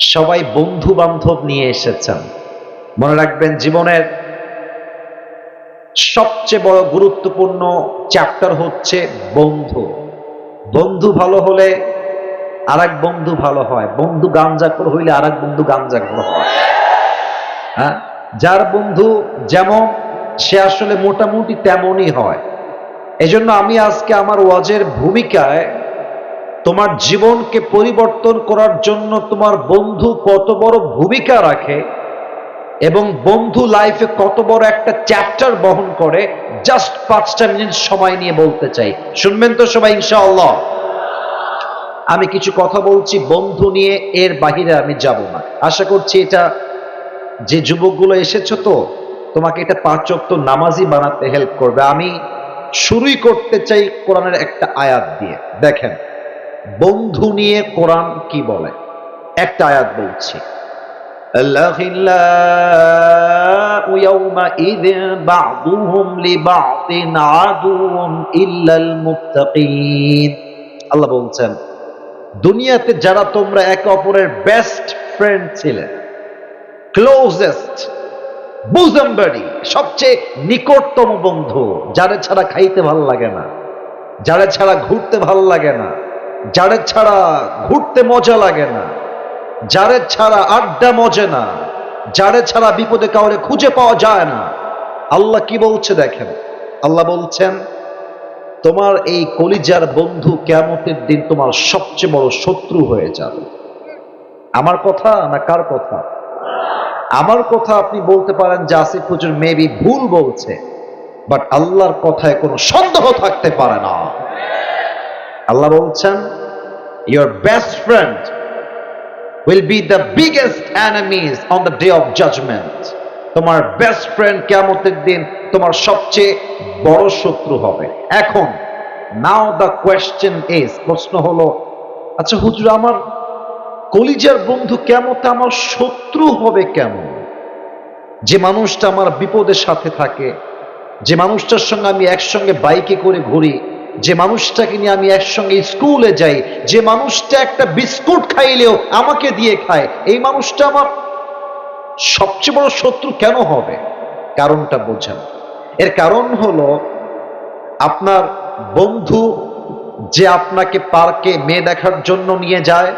সবাই বন্ধু বান্ধব নিয়ে এসেছেন। মনে রাখবেন জীবনের সবচেয়ে বড় গুরুত্বপূর্ণ চ্যাপ্টার হচ্ছে বন্ধু। বন্ধু ভালো হলে আরেক বন্ধু ভালো হয়। বন্ধু গাঞ্জাখোর হইলে আরেক বন্ধু গাঞ্জাখোর হয়। হ্যাঁ? যার বন্ধু যেমন, সে আসলে মোটামুটি তেমনই হয়। এজন্য আমি আজকে আমার ওয়াজের ভূমিকায় তোমার জীবনকে পরিবর্তন করার জন্য তোমার বন্ধু কত বড় ভূমিকা রাখে এবং বন্ধু লাইফে কত বড় একটা চ্যাপ্টার বহন করে জাস্ট পাঁচটা মিনিট সময় নিয়ে বলতে চাই। শুনবেন তো সবাই, ইনশাআল্লাহ? আমি কিছু কথা বলছি, বন্ধু নিয়ে এর বাহিরে আমি যাব না। আশা করছি এটা, যে যুবকগুলো এসেছ তো, তোমাকে এটা পাঁচক তো নামাজি বানাতে হেল্প করবে। আমি শুরুই করতে চাই কোরআনের একটা আয়াত দিয়ে। দেখেন বন্ধু নিয়ে কোরআন কি বলে? একটা আয়াত বলছি। আল্লাহ বলছেন, দুনিয়াতে যারা তোমরা একে অপরের বেস্ট ফ্রেন্ড ছিলে ক্লোজেস্ট বুজম্বারি সবচেয়ে নিকটতম বন্ধু, যারা ছাড়া খাইতে ভালো লাগে না, যারা ছাড়া ঘুরতে ভালো লাগে না যারে ছাড়া ঘুরতে মজা লাগে না, যারে ছাড়া আড্ডা মজে না, যারে ছাড়া বিপদে কাউরে খুঁজে পাওয়া যায় না। আল্লাহ কি বলছে দেখেন? আল্লাহ বলছেন, তোমার এই কলিজার বন্ধু কেমতের দিন তোমার সবচেয়ে বড় শত্রু হয়ে যাবে। আমার কথা না কার কথা? আমার কথা আপনি বলতে পারেন যে আসিফ হুজুর মেবি ভুল বলছে, বাট আল্লাহর কথায় কোনো সন্দেহ থাকতে পারে না। আল্লাহ বলছেন your best friend will be the biggest enemies on the day of judgment. তোমার বেস্ট ফ্রেন্ড কেমতের দিন তোমার সবচেয়ে বড় শত্রু হবে। এখন নাও দ্য কোয়েশ্চেন ইজ প্রশ্ন হলো আচ্ছা হুজুর, আমার কলিজার বন্ধু কেমতে আমার শত্রু হবে কেমন? যে মানুষটা আমার বিপদের সাথে থাকে, যে মানুষটার সঙ্গে আমি একসঙ্গে বাইকে করে ঘুরি যে মানুষটাকে নিয়ে আমি একসঙ্গে স্কুলে যাই, যে মানুষটা একটা বিস্কুট খাইলেও আমাকে দিয়ে খায়, এই মানুষটা আমার সবচেয়ে বড় শত্রু কেন হবে? কারণটা বোঝেন। এর কারণ হলো, আপনার বন্ধু যে আপনাকে পার্কে মেয়ে দেখার জন্য নিয়ে যায়,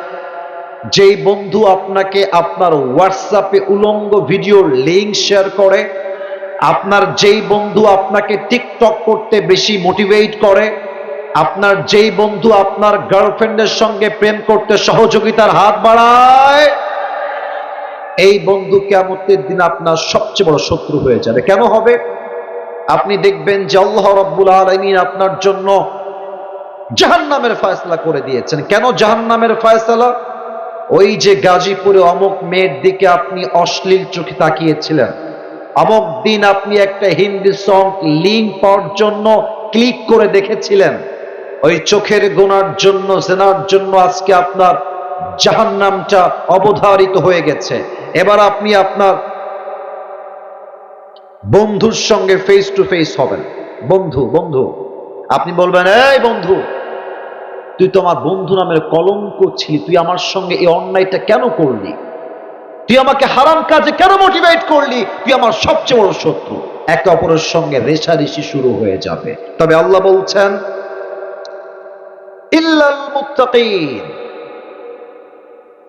যেই বন্ধু আপনাকে আপনার হোয়াটসঅ্যাপে উলঙ্গ ভিডিওর লিঙ্ক শেয়ার করে, আপনার যেই বন্ধু আপনাকে টিকটক করতে বেশি মোটিভেট করে আপনার যেই বন্ধু আপনার গার্লফ্রেন্ডের সঙ্গে প্রেম করতে সহযোগিতার হাত বাড়ায়, এই বন্ধু কেমতের দিন আপনার সবচেয়ে বড় শত্রু হয়ে যাবে। কেন হবে? আপনি দেখবেন যে আল্লাহ রব্বুল আলমিন আপনার জন্য জাহান্নামের ফয়সলা করে দিয়েছেন। কেন জাহান্নামের ফয়সলা? ওই যে গাজীপুরে অমুক মেয়ের দিকে আপনি অশ্লীল চোখে তাকিয়েছিলেন। অমুক দিন আপনি একটা হিন্দি সং লিঙ্ক পাওয়ার জন্য ক্লিক করে দেখেছিলেন। ওই চোখের গোনার জন্য, জেনার জন্য আজকে আপনার জাহান্নামটা অবধারিত হয়ে গেছে। এবার আপনি আপনার বন্ধুর সঙ্গে ফেস টু ফেস হবেন। বন্ধু বন্ধু, আপনি বলবেন, এই বন্ধু, তুই তো আমার বন্ধু নামের কলঙ্ক ছিলি, তুই আমার সঙ্গে এই অন্যায়টা কেন করলি? তুই আমাকে হারাম কাজে কেন মোটিভেট করলি? তুই আমার সবচেয়ে বড় শত্রু। একে অপরের সঙ্গে রেশারেশি শুরু হয়ে যাবে। তবে আল্লাহ বলছেন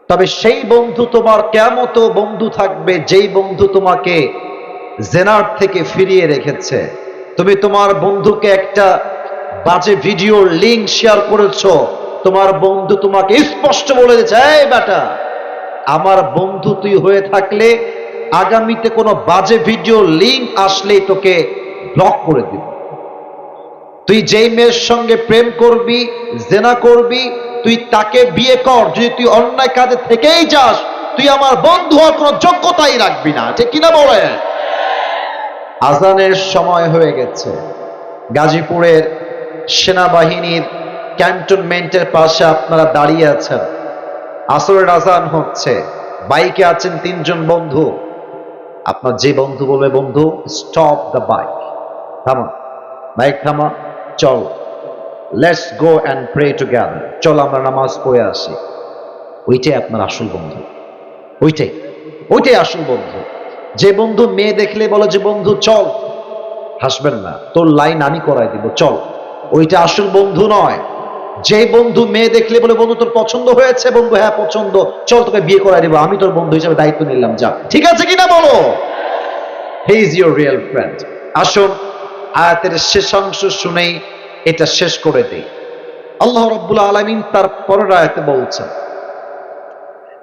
তবে সেই বন্ধু তোমার কেমত বন্ধু থাকবে, যেই বন্ধু তোমাকে জেনার থেকে ফিরিয়ে রেখেছে। তুমি তোমার বন্ধুকে একটা বাজে ভিডিওর লিঙ্ক শেয়ার করেছ, তোমার বন্ধু তোমাকে স্পষ্ট বলে এই বেটা, আমার বন্ধু তুই হয়ে থাকলে আগামীতে কোনো বাজে ভিডিও লিঙ্ক আসলেই তোকে ব্লক করে দিব। তুই যেই মেয়ের সঙ্গে প্রেম করবি, জেনা করবি, তুই তাকে বিয়ে কর। যদি তুই অন্যায় কাজে থেকেই যাস, তুই আমার বন্ধু হওয়ার কোনো যোগ্যতাই রাখবি না। ঠিক কিনা বলে আজানের সময় হয়ে গেছে। গাজীপুরের সেনাবাহিনীর ক্যান্টনমেন্টের পাশে আপনারা দাঁড়িয়ে আছেন। আসরের আজান হচ্ছে। বাইকে আছেন তিনজন বন্ধু। আপনার যে বন্ধু বলবে, বন্ধু স্টপ দ্য বাইক থামা। বাইক থামা। চল। Let's go and pray together চল, আমরা নামাজ পড়ে আসি। ওইটাই আপনার আসল বন্ধু। ওইটাই। ওইটাই আসল বন্ধু। যে বন্ধু মেয়ে দেখলে বলে যে, বন্ধু, চল। হাসবেন না। তোর লাইন আমি করাই দিব। চল। ওইটা আসল বন্ধু নয়। যে বন্ধু মেয়ে দেখলে বলে, বন্ধু, তোর পছন্দ হয়েছে? বন্ধু হ্যাঁ পছন্দ। চল, তোকে বিয়ে করাই দিব। আমি তোর বন্ধু হিসেবে দায়িত্ব নিলাম। যা। ঠিক আছে কিনা বলো? He is your real friend আসুন। আয়াতের শেষাংশ শুনেই এটা শেষ করে দেই আল্লাহ রব্বুল আলমিন তার পরের আয়াতে বলছেন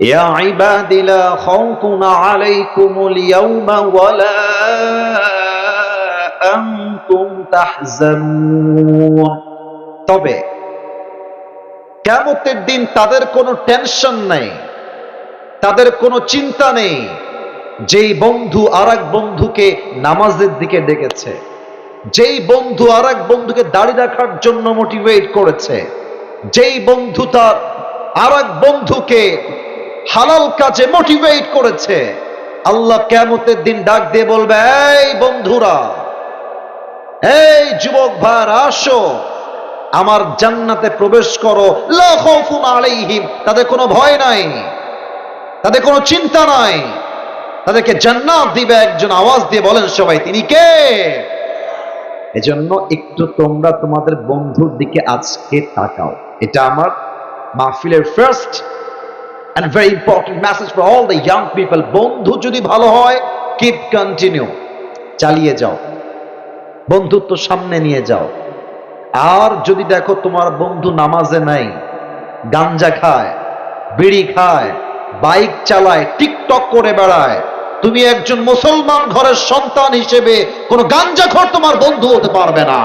يا عباد لا خوف عليكم اليوم ولا أنتم تحزنون তবে কেমতের দিন তাদের কোনো টেনশন নেই তাদের কোনো চিন্তা নেই যেই বন্ধু আর বন্ধুকে নামাজের দিকে ডেকেছে যেই বন্ধু আর বন্ধুকে দাঁড়িয়ে রাখার জন্য মোটিভেট করেছে, যেই বন্ধু তার আর বন্ধুকে হালাল কাজে মোটিভেট করেছে, আল্লাহ কেমতের দিন ডাক দিয়ে বলবে, এই বন্ধুরা, এই যুবক ভাইরা আসো, আমার জান্নাতে প্রবেশ করো আলাইহিম, তাদের কোনো ভয় নাই, তাদের কোনো চিন্তা নাই। তাদেরকে জান্নাত দিবে একজন আওয়াজ দিয়ে বলেন সবাই, তিনি কে? এজন্য একটু তোমরা তোমাদের বন্ধুর দিকে আজকে তাকাও। এটা আমার মাহফিলের first and very important message for all the young people বন্ধু যদি ভালো হয় কিপ কন্টিনিউ চালিয়ে যাও। বন্ধুত্ব সামনে নিয়ে যাও। আর যদি দেখো তোমার বন্ধু নামাজে নাই, গাঞ্জা খায়, বিড়ি খায়, বাইক চালায়, টিকটক করে বেড়ায় তুমি একজন মুসলমান ঘরের সন্তান হিসেবে কোন গাঞ্জাখর তোমার বন্ধু হতে পারবে না।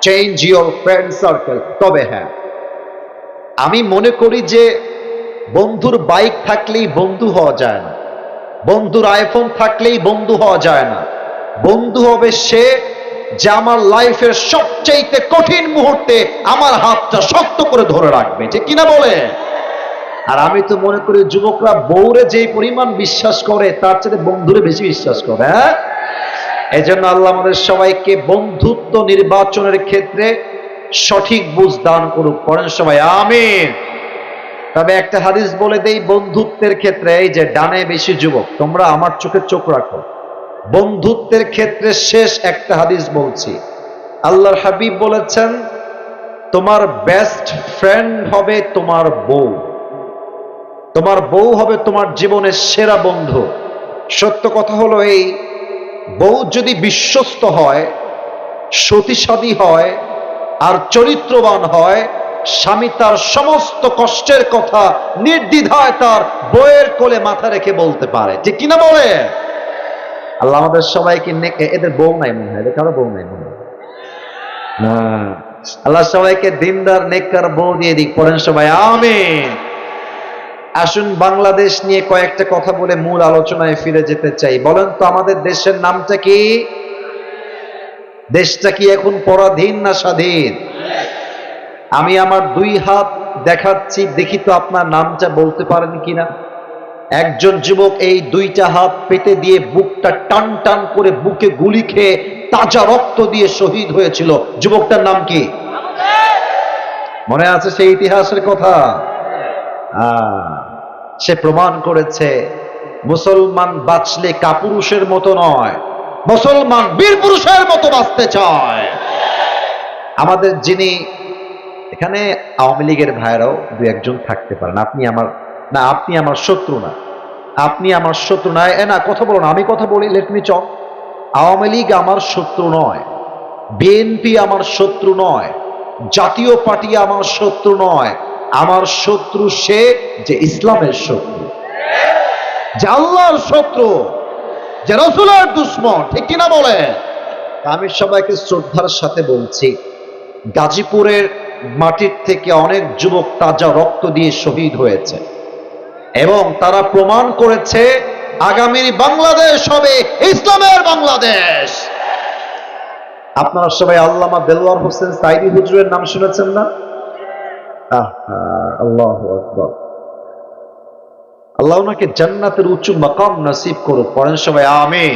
চেঞ্জ ইউর ফ্রেন্ড সার্কেল তবে হ্যাঁ আমি মনে করি যে বন্ধুর বাইক থাকলেই বন্ধু হওয়া যায় না। বন্ধুর আইফোন থাকলেই বন্ধু হওয়া যায় না। বন্ধু হবে সে যে আমার লাইফের সবচাইতে কঠিন মুহূর্তে আমার হাতটা শক্ত করে ধরে রাখবে। ঠিক কিনা বলে আর আমি তো মনে করি যুবকরা বউরে যে পরিমাণ বিশ্বাস করে, তার চেয়ে বন্ধুরে বেশি বিশ্বাস করে হ্যাঁ? এই জন্য আল্লাহ আমাদের সবাইকে বন্ধুত্ব নির্বাচনের ক্ষেত্রে সঠিক বুঝ দান করুক। করেন সবাই, আমিন। তবে একটা হাদিস বলে দেই, বন্ধুত্বের ক্ষেত্রে, এই যে ডানে বেশি যুবক, তোমরা আমার চোখে চোখ রাখো। বন্ধুত্বের ক্ষেত্রে শেষ একটা হাদিস বলছি। আল্লাহর হাবিব বলেছেন, তোমার বেস্ট ফ্রেন্ড হবে তোমার বউ। তোমার বউ হবে তোমার জীবনের সেরা বন্ধু। সত্য কথা হলো এই, বউ যদি বিশ্বস্ত হয় সতীসাদী হয়, আর চরিত্রবান হয়, স্বামী তার সমস্ত কষ্টের কথা নির্দ্বিধায় তার বইয়ের কোলে মাথা রেখে বলতে পারে। ঠিক কিনা বলে? আল্লাহ আমাদের সবাইকে এদের বউ নাই মনে হয়, এদের কারও বউ নাই মনে হয়। আল্লাহ সবাইকে দিনদার, নেককার বউ দিয়ে দিক, পড়েন সবাই, আমিন। আসুন বাংলাদেশ নিয়ে কয়েকটা কথা বলে মূল আলোচনায় ফিরে যেতে চাই। বলেন তো আমাদের দেশের নামটা কি? দেশটা কি এখন পরাধীন না স্বাধীন? আমি আমার দুই হাত দেখাচ্ছি, দেখি তো আপনার নামটা বলতে পারেন কিনা। একজন যুবক এই দুইটা হাত পেতে দিয়ে বুকটা টান টান করে বুকে গুলি খেয়ে তাজা রক্ত দিয়ে শহীদ হয়েছিল। যুবকটার নাম কি? মনে আছে সেই ইতিহাসের কথা? সে প্রমাণ করেছে, মুসলমান বাঁচলে কাপুরুষের মতো নয়, মুসলমান বীর পুরুষের মতো বাঁচতে চায়। আমাদের যিনি, এখানে আওয়ামী লীগের ভাইরাও দু একজন থাকতে পারেন। আপনি আমার, না, আপনি আমার শত্রু না, আপনি আমার শত্রু না, এ না, কথা বলো না, আমি কথা বলি let me chalk Awami League আমার শত্রু নয়, বিএনপি আমার শত্রু নয়, জাতীয় পার্টি আমার শত্রু নয় আমার শত্রু সে যে ইসলামের শত্রু। যে আল্লাহর শত্রু, যে রসুলের দুশ্মন, ঠিক কিনা বলে? আমি সবাইকে শ্রদ্ধার সাথে বলছি, গাজীপুরের মাটির থেকে অনেক যুবক তাজা রক্ত দিয়ে শহীদ হয়েছে এবং তারা প্রমাণ করেছে আগামীর বাংলাদেশ হবে ইসলামের বাংলাদেশ। আপনারা সবাই আল্লামা দেলোয়ার হোসেন সাইদি হুজুরের নাম শুনেছেন না? আল্লাহ আকবর। আল্লাহ ওনাকে জান্নাতের উঁচু মাকাম নসিব করুক পড়েন সবাই আমিন।